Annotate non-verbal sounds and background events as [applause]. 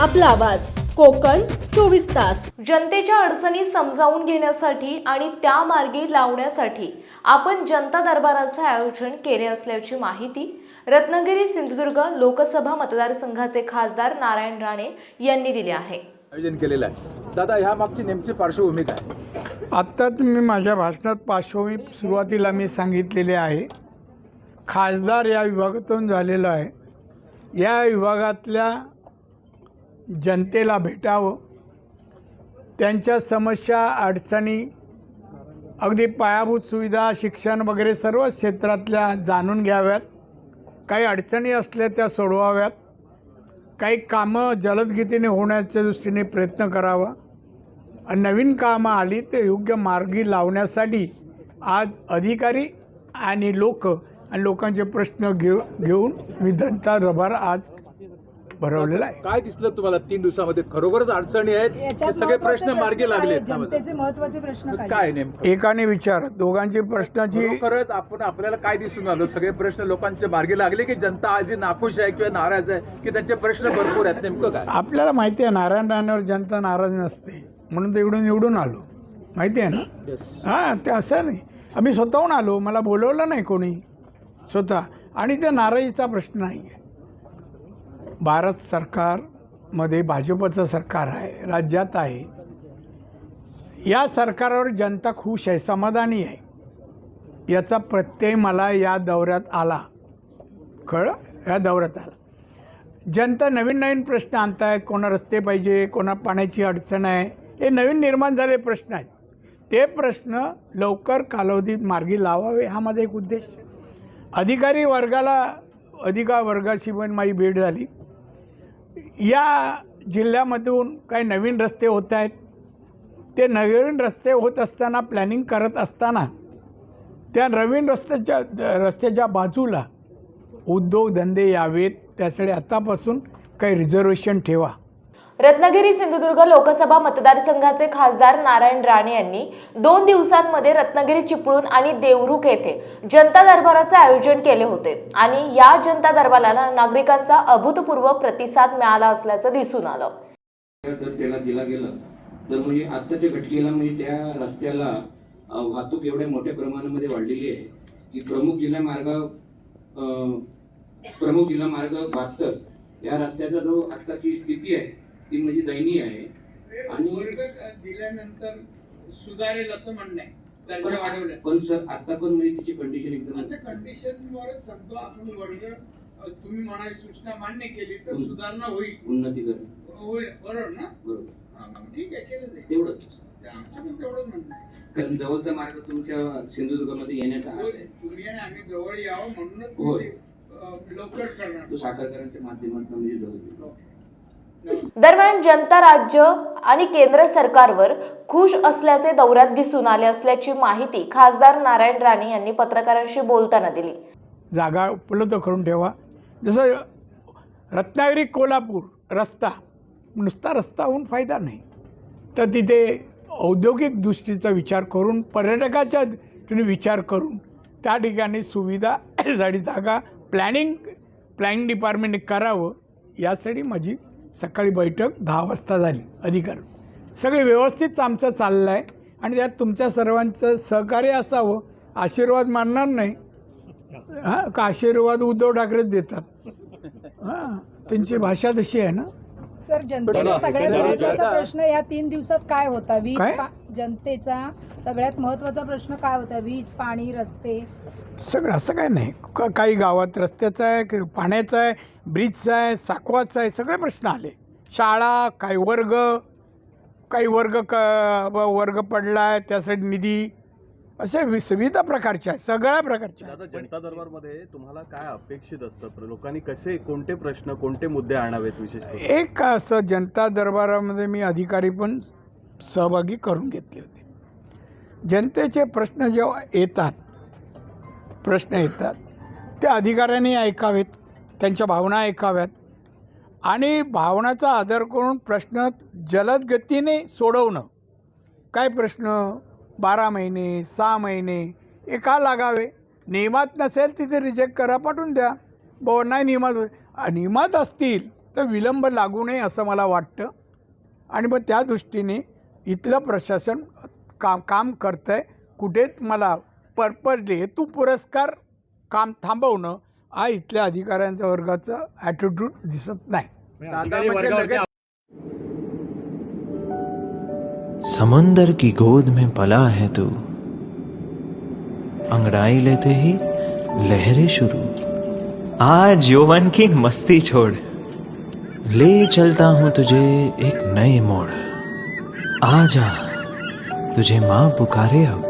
आपला आवाज. कोकण चोवीस तास. जनतेच्या अडचणी समजावून घेण्यासाठी आणि त्या मार्गी लावण्यासाठी आपण जनता दरबाराचे आयोजन केले असल्याची माहिती रत्नागिरी सिंधुदुर्ग लोकसभा मतदारसंघाचे खासदार नारायण राणे यांनी दिली आहे. आयोजन केलेलं आहे. दादा ह्या मागची नेमकी पार्श्वभूमी काय? आत्ता तुम्ही माझ्या भाषणात पार्श्वभूमी सुरुवातीला मी सांगितलेले आहे. खासदार या विभागातून झालेलो आहे. या विभागातल्या जनतेला भेटावं. त्यांच्या समस्या अडचणी अगदी पायाभूत सुविधा शिक्षण वगैरे सर्व क्षेत्रातल्या जाणून घ्याव्यात. काही अडचणी असल्या त्या सोडवाव्यात. काही कामं जलदगतीने होण्याच्या दृष्टीने प्रयत्न करावा. नवीन कामं आली ते योग्य मार्गी लावण्यासाठी आज अधिकारी आणि लोक आणि लोकांचे प्रश्न घेऊ घेऊन मी रभार आज भरवलेला आहे. काय दिसलं तुम्हाला तीन दिवसामध्ये? खरोखरच अडचणी आहेत. याच्यात सगळे महत्त्वाचे प्रश्न मार्गी लागले आहेत? जनतेचे महत्त्वाचे प्रश्न काय? काय नेमकं? एकाने विचार. दोघांची प्रश्नाची खरोखरच आपण आपल्याला काय दिसून आलं? सगळे प्रश्न लोकांचे मार्गी लागले की जनता आज ही नाखुश आहे किंवा नाराज आहे की त्यांचे प्रश्न भरपूर आहेत? नेमकं काय? आपल्याला माहिती आहे नारायण राणेवर जनता नाराज नसते. म्हणून ते इकडून निवडून आलो. माहिती आहे ना? Yes. हां ते असं नाही. आम्ही स्वतःहून आलो. मला बोलवलं नाही कोणी. स्वतः. आणि त्या नाराजीचा प्रश्न नाही आहे भारत सरकारमध्ये भाजपचं सरकार आहे राज्यात आहे. या सरकारवर जनता खुश आहे समाधानी आहे. याचा प्रत्यय मला या दौऱ्यात आला. कळ या दौऱ्यात आला. जनता नवीन नवीन प्रश्न आणतायत कोणा रस्ते पाहिजे कोणा पाण्याची अडचण आहे हे नवीन निर्माण झाले प्रश्न आहेत. ते प्रश्न लवकर कालावधीत मार्गी लावावे हा माझा एक उद्देश. अधिकारी वर्गाला अधिका वर्गाशी पण माझी भेट झाली. या जिल्ह्यामधून काही नवीन रस्ते होत आहेत. ते नवीन रस्ते होत असताना प्लॅनिंग करत असताना त्या नवीन रस्त्याच्या रस्त्याच्या बाजूला उद्योगधंदे यावेत. त्यासाठी आतापासून काही रिझर्वेशन ठेवा. रत्नागिरी सिंधुदुर्ग लोकसभा मतदारसंघाचे खासदार नारायण राणे यांनी दोन दिवसांमध्ये रत्नागिरी चिपळूण आणि देवरुख येथे जनता दरबाराचे आयोजन केले होते. आणि या जनता दरबाराला नागरिकांचा अभूतपूर्व प्रतिसाद मिळाला असल्याचं दिसून आलं. जर त्याला दिला गेला. तर म्हणजे आत्ताच्या घटकेला म्हणजे त्या रस्त्याला वाहतूक एवढ्या मोठ्या प्रमाणामध्ये वाढलेली आहे की प्रमुख जिल्हा मार्ग प्रमुख जिल्हा मार्ग बहात्तर या रस्त्याचा जो आत्ताची स्थिती आहे ती म्हणजे दयनीय आहे. आणि वर्ग दिल्यानंतर सुधारेल असं म्हणणं आहे. पण सर आता पण म्हणजे तिची कंडिशन एकदम आता कंडिशन वरच सांगतो आपण वर्ग. तुम्ही म्हणाली सूचना मान्य केली तर. सुधारणा होईल. उन्नतीकरण होईल. बरोबर ना? बरोबर. ठीक आहे केलं जाईल. तेवढंच. ते आमचं पण तेवढंच म्हणणं आहे. कारण जवळचा मार्ग तुमच्या सिंधुदुर्गमध्ये येण्याचा आहे. तुम्ही आणि आम्ही जवळ यावं म्हणूनच होय. लवकर करणार. तो साखरकरांच्या माध्यमातून म्हणजे जवळ. दरम्यान जनता राज्य आणि केंद्र सरकारवर खुश असल्याचे दौऱ्यात दिसून आले असल्याची माहिती खासदार नारायण राणे यांनी पत्रकारांशी बोलताना दिली. जागा उपलब्ध करून ठेवा. जसं रत्नागिरी कोल्हापूर रस्ता नुसता रस्ता होऊन फायदा नाही. तर तिथे औद्योगिक दृष्टीचा विचार करून पर्यटकाच्या दृष्टीने विचार करून त्या ठिकाणी सुविधा [clears throat] साठी जागा प्लॅनिंग प्लॅनिंग डिपार्टमेंटने करावं यासाठी माझी सकाळी बैठक दहा वाजता झाली अधिकार. सगळे व्यवस्थित आमचं चाललं आहे आणि त्यात तुमच्या सर्वांचं सहकार्य असावं आशीर्वाद मानणार नाही. हां का आशीर्वाद उद्धव ठाकरेच देतात? हां त्यांची भाषा तशी आहे ना? सर जनतेचा सगळ्यात महत्त्वाचा प्रश्न या तीन दिवसात काय होता? वीज काय? पा- जनतेचा सगळ्यात महत्त्वाचा प्रश्न काय होता? वीज पाणी रस्ते सगळं असं काय नाही. का- काही गावात रस्त्याचं आहे पाण्याचं आहे ब्रिजचं आहे साकवाचं आहे सगळे प्रश्न आले. शाळा काही वर्ग काही वर्ग क वर्ग पडला आहे त्यासाठी निधी असे विविध प्रकारचे आहे सगळ्या प्रकारचे आहे. दादा जनता दरबारमध्ये तुम्हाला काय अपेक्षित असतं? लोकांनी कसे कोणते प्रश्न कोणते मुद्दे आणावेत विशेष एक काय असतं जनता दरबारामध्ये मी अधिकारी पण सहभागी करून घेतले होते. जनतेचे प्रश्न जेव्हा येतात प्रश्न येतात. त्या अधिकाऱ्यांनी ऐकावेत त्यांच्या भावना ऐकाव्यात आणि भावनाचा आदर करून प्रश्न जलद गतीने सोडवणं. काय प्रश्न? बारा महिने सहा महिने हे का लागावे? नियमात नसेल तिथे रिजेक्ट करा पाठवून द्या. ब नाही नियमात नियमात असतील तर विलंब लागू नये असं मला वाटतं. आणि मग त्या दृष्टीने इथलं प्रशासन काम काम करतं आहे कुठेच मला पर्पजली हेतू पुरस्कार काम थांबवणं हा इथल्या अधिकाऱ्यांच्या वर्गाचा ॲटिट्यूड दिसत नाही. समुंदर की गोद में पला है तू. अंगड़ाई लेते ही लहरें शुरू. आज यौवन की मस्ती छोड़. ले चलता हूँ तुझे एक नए मोड़. आजा तुझे माँ पुकारे अब.